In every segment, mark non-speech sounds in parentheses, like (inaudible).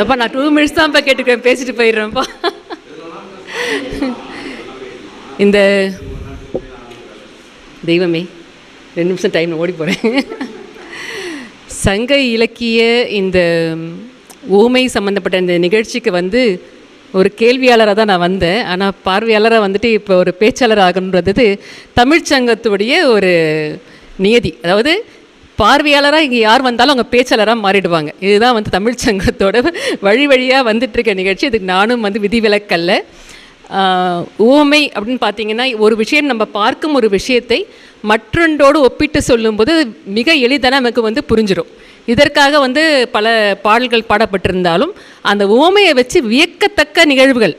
அப்பா நான் two minutes தான்ப்பா கேட்டுக்கிறேன். பேசிட்டு போயிடுறேன்ப்பா. இந்த தெய்வமே ரெண்டு நிமிஷம் டைம் ஓடி போகிறேன் சங்க இலக்கிய இந்த ஊமை சம்மந்தப்பட்ட இந்த நிகழ்ச்சிக்கு வந்து ஒரு கேள்வியாளராக தான் நான் வந்தேன். ஆனால் பார்வையாளராக வந்துட்டு இப்போ ஒரு பேச்சாளர் ஆகணுன்றது தமிழ்ச்சங்கத்துடைய ஒரு நியதி. அதாவது பார்வையாளராக இங்கே யார் வந்தாலும் அவங்க பேச்சாளராக மாறிடுவாங்க. இதுதான் வந்து தமிழ்ச்சங்கத்தோட வழி வழியாக வந்துட்டுருக்க நிகழ்ச்சி. இதுக்கு நானும் வந்து விதிவிலக்கல்ல. ஓமை உவமை அப்படின்னு பார்த்தீங்கன்னா ஒரு விஷயம் நம்ம பார்க்கும் ஒரு விஷயத்தை மற்றொன்றோடு ஒப்பிட்டு சொல்லும்போது மிக எளிதான நமக்கு வந்து புரிஞ்சிடும் இதற்காக வந்து பல பாடல்கள் பாடப்பட்டிருந்தாலும் அந்த உவமையை வச்சு வியக்கத்தக்க நிகழ்வுகள்.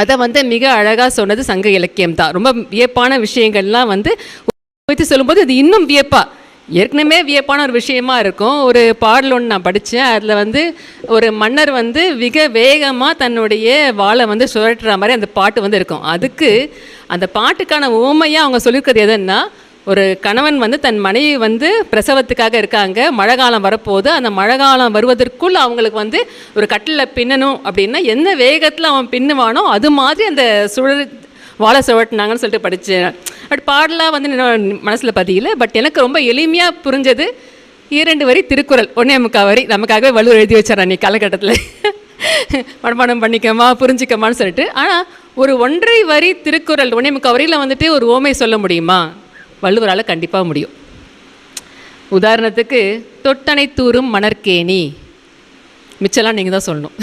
அதை வந்து மிக அழகாக சொன்னது சங்க இலக்கியம் தான் ரொம்ப வியப்பான விஷயங்கள்லாம் வந்து வைத்து சொல்லும்போது இது இன்னும் வியப்பாக ஏற்கனவே வியப்பான ஒரு விஷயமா இருக்கும். ஒரு பாடல் ஒன்று நான் படித்தேன் அதில் வந்து ஒரு மன்னர் வந்து மிக வேகமாக தன்னுடைய வாழை வந்து சுழற்ற மாதிரி அந்த பாட்டு வந்து இருக்கும். அதுக்கு அந்த பாட்டுக்கான உவமையாக அவங்க சொல்லியிருக்கிறது எதுன்னா ஒரு கணவன் வந்து தன் மனைவி வந்து பிரசவத்துக்காக இருக்காங்க. மழை காலம் வரப்போது அந்த மழை காலம் வருவதற்குள் அவங்களுக்கு வந்து ஒரு கட்டில் பின்னணும் அப்படின்னா என்ன வேகத்தில் அவன் பின்னுவானோ அது மாதிரி அந்த சுழல் வாழை சுழட்டினாங்கன்னு சொல்லிட்டு படித்தேன் பட் பாடலாக வந்து மனசில் பதியல. பட் எனக்கு ரொம்ப எளிமையாக புரிஞ்சது இரண்டு வரி திருக்குறள். ஒன்றே முக்கால் வரி. நமக்காகவே வலுவர் எழுதி வச்சார் அன்றைக்கி காலகட்டத்தில். (laughs) மனப்பாடம் பண்ணிக்கமா புரிஞ்சிக்கமான்னு சொல்லிட்டு. ஆனால் ஒரு ஒன்றரை வரி திருக்குறள் ஒன்றே முக்கால் வரியில் வந்துட்டு ஒரு ஓமை சொல்ல முடியுமா? வள்ளுவரால் கண்டிப்பாக முடியும். உதாரணத்துக்கு தொட்டனை தூரும் மணற்கேணி. மிச்சம்லாம் நீங்கள் தான் சொல்லணும்.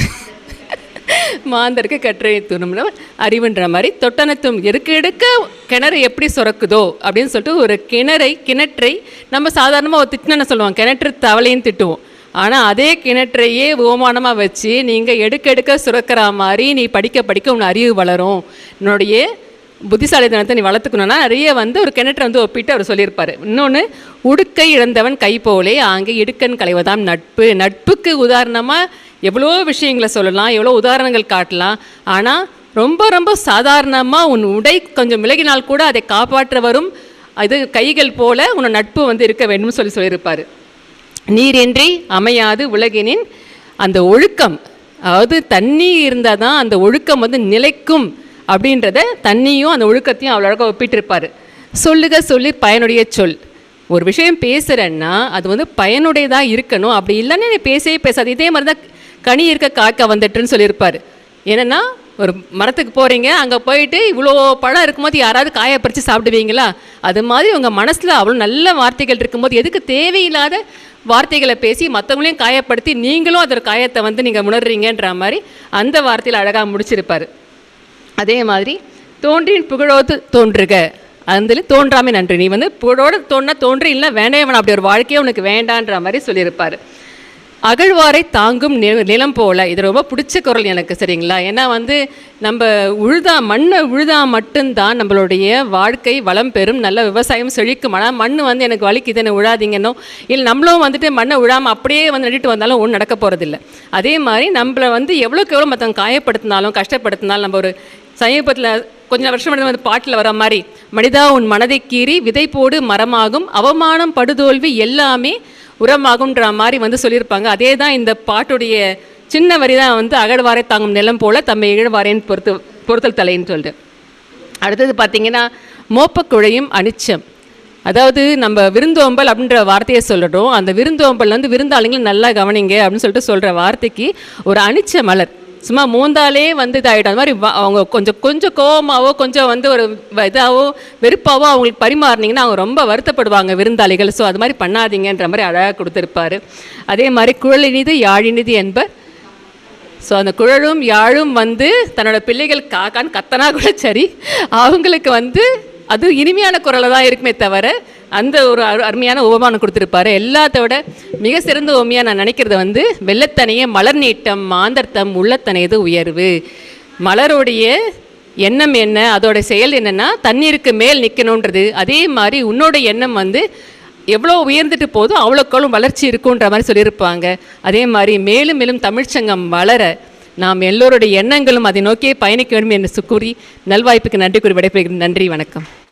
மாந்தருக்கு கற்றை துணும்னு அறிவுன்ற மாதிரி தொட்டனத்தும் எடுக்க எடுக்க கிணறு எப்படி சுரக்குதோ அப்படின்னு சொல்லிட்டு ஒரு கிணறை கிணற்றை நம்ம சாதாரணமாக ஒரு திட்டின சொல்லுவோம் கிணற்று தவளையும் திட்டுவோம். ஆனால் அதே கிணற்றையே ஓமானமாக வச்சு நீங்கள் எடுக்க எடுக்க சுரக்கிற மாதிரி நீ படிக்க படிக்க உன் அறிவு வளரும். உன்னுடைய புத்திசாலித்தனத்தை நீ வளர்த்துக்கணும்னா நிறைய வந்து ஒரு கிணற்றை வந்து ஒப்பிட்டு அவர் சொல்லியிருப்பார். இன்னொன்று உடுக்கை இழந்தவன் கை போலே ஆங்கே இடுக்கன் கலைவதாம் நட்பு. நட்புக்கு உதாரணமாக எவ்வளோ விஷயங்களை சொல்லலாம் எவ்வளோ உதாரணங்கள் காட்டலாம். ஆனால் ரொம்ப ரொம்ப சாதாரணமாக உன் உடை கொஞ்சம் விலகினால் கூட அதை காப்பாற்ற வரும் அது கைகள் போல உன் நட்பு வந்து இருக்க வேண்டும்னு சொல்லி சொல்லியிருப்பார். நீரின்றி அமையாது உலகினின் அந்த ஒழுக்கம். அதாவது தண்ணி இருந்தால் தான் அந்த ஒழுக்கம் வந்து நிலைக்கும். அப்படின்றத தண்ணியும் அந்த ஒழுக்கத்தையும் அவ்வளோ அழகாக ஒப்பிட்டிருப்பார். சொல்லுக சொல்லி பயனுடைய சொல். ஒரு விஷயம் பேசுகிறேன்னா அது வந்து பயனுடையதாக இருக்கணும். அப்படி இல்லைன்னா நீ பேசவே பேசாது. இதே மாதிரி தான் கனி இருக்க காக்க வந்துட்டுன்னு சொல்லியிருப்பார். என்னென்னா ஒரு மரத்துக்கு போகிறீங்க அங்கே போயிட்டு இவ்வளோ பழம் இருக்கும்போது யாராவது காயை பறித்து சாப்பிடுவீங்களா? அது மாதிரி உங்கள் மனசில் அவ்வளோ நல்ல வார்த்தைகள் இருக்கும்போது எதுக்கு தேவையில்லாத வார்த்தைகளை பேசி மற்றவங்களையும் காயப்படுத்தி நீங்களும் அதோட காயத்தை வந்து நீங்கள் உணர்றீங்கன்ற மாதிரி அந்த வார்த்தையில் அழகாக முடிச்சிருப்பார். அதே மாதிரி தோன்றின் புகழோது தோன்றுக. அதுல தோன்றாமே நன்றி. நீ வந்து புகழோடு தோன்றா தோன்றி இல்லை வேண்டாம் வேணாம் அப்படி ஒரு வாழ்க்கையே உனக்கு வேண்டான்ற மாதிரி சொல்லியிருப்பார். அகழ்வாரை தாங்கும் நிலம் போல. இது ரொம்ப பிடிச்ச குரல் எனக்கு சரிங்களா? ஏன்னா வந்து நம்ம உழுதா மண்ணை உழுதா மட்டும்தான் நம்மளுடைய வாழ்க்கை வளம் பெறும். நல்ல விவசாயம் செழிக்கும். ஆனால் மண் வந்து எனக்கு வலிக்குது என்ன உழாதீங்கன்னோ இல்லை நம்மளும் வந்துட்டு மண்ணை உழாமல் அப்படியே வந்து நட்டுட்டு வந்தாலும் ஒன்றும் நடக்க போகிறதில்ல அதே மாதிரி நம்மளை வந்து எவ்வளோக்கு எவ்வளோ மற்றவங்க காயப்படுத்தினாலும் கஷ்டப்படுத்தினாலும் நம்ம ஒரு சமீபத்தில் கொஞ்ச வருஷம் வந்து பாட்டில் வர மாதிரி மனிதா உன் மனதை கீறி விதை போடு மரமாகும் அவமானம் படுதோல்வி எல்லாமே உரமாகும்ன்ற மாதிரி வந்து சொல்லியிருப்பாங்க. அதே தான் இந்த பாட்டுடைய சின்ன வரி தான் வந்து அகழ்வாரை தாங்கும் நிலம் போல தம்மை இகழ்வாரேன்னு பொறுத்து பொறுத்தல் தலைன்னு சொல்லிட்டு. அடுத்தது பார்த்தீங்கன்னா மோப்பக்குழையும் அனிச்சம். அதாவது நம்ம விருந்தோம்பல் அப்படின்ற வார்த்தையை சொல்லிடுறோம் அந்த விருந்தோம்பல் வந்து விருந்தாளிங்களும் நல்லா கவனிங்க அப்படின்னு சொல்லிட்டு சொல்கிற வார்த்தைக்கு ஒரு அனிச்ச மலர். சும்மா மூந்தாலே வந்து இதாகிடும் அது மாதிரி வ- அவங்க கொஞ்சம் கொஞ்சம் கோவமாகவோ கொஞ்சம் வந்து ஒரு இதாகவோ வெறுப்பாவோ அவங்களுக்கு பரிமாறினீங்கன்னா அவங்க ரொம்ப வருத்தப்படுவாங்க விருந்தாளிகள். ஸோ அது மாதிரி பண்ணாதீங்கன்ற மாதிரி அழகாக கொடுத்துருப்பாரு. அதே மாதிரி குழலினிது யாழினிது என்பர். ஸோ அந்த குழலும் யாழும் வந்து தன்னோட பிள்ளைகள் காக்கான்னு கத்தனா கூட சரி அவங்களுக்கு வந்து அது இனிமையான குரலை தான் இருக்குமே தவிர அந்த ஒரு அரு- அருமையான உபமானம் கொடுத்துருப்பாரு. எல்லாத்த விட மிக சிறந்த உமையாக நான் நினைக்கிறத வந்து வெள்ளத்தனையே மலர் நீட்டம் மாந்தர்த்தம் உள்ளத்தனையது உயர்வு. மலருடைய எண்ணம் என்ன அதோட செயல் என்னென்னா தண்ணீருக்கு மேல் நிற்கணுன்றது அதே மாதிரி உன்னோட எண்ணம் வந்து எவ்வளோ உயர்ந்துட்டு போதோ அவ்வளோக்களும் வளர்ச்சி இருக்குன்ற மாதிரி சொல்லியிருப்பாங்க. அதே மாதிரி மேலும் மேலும் தமிழ்ச்சங்கம் வளர நாம் எல்லோருடைய எண்ணங்களும் அதை நோக்கியே பயணிக்க வேண்டும் என்று கூறி நல்வாய்ப்புக்கு நன்றி கூறி விடைபெறுகிறேன். நன்றி வணக்கம்.